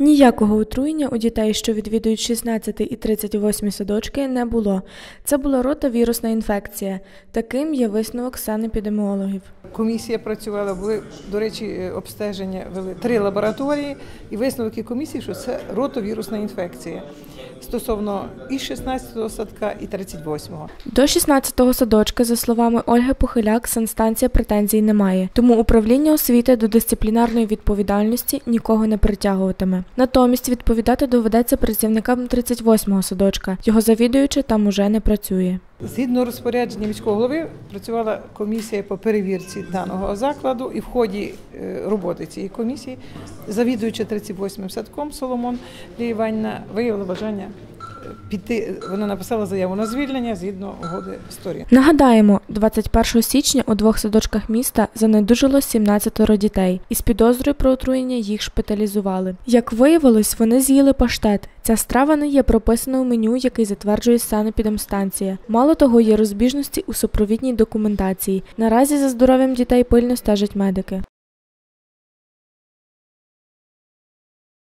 Ніякого отруєння у дітей, що відвідують 16 і 38 садочки, не було. Це була ротавірусна інфекція. Таким є висновок санепідеміологів. Комісія працювала, були, до речі, е, обстеження вели три лабораторії, і висновки комісії, що це ротовірусна інфекція стосовно і 16-го садка, і 38-го. До 16-го садочка, за словами Ольги Похиляк, санстанція претензій не має, тому управління освіти до дисциплінарної відповідальності нікого не притягуватиме. Натомість відповідати доведеться працівникам 38-го садочка. Його завідуючи там уже не працює. Згідно розпорядження міського голови, працювала комісія по перевірці даного закладу, і в ході е, роботи цієї комісії, завідуючи 38-м садком Соломон Лія виявила бажання піти. Вона написала заяву на звільнення згідно угоди сторін. Нагадаємо, 21 січня у двох садочках міста занедужило 17 дітей, і з підозрою про отруєння їх шпиталізували. Як виявилось, вони з'їли паштет. Ця страва не є прописана у меню, який затверджує санепідемстанція. Мало того, є розбіжності у супровідній документації. Наразі за здоров'ям дітей пильно стежать медики.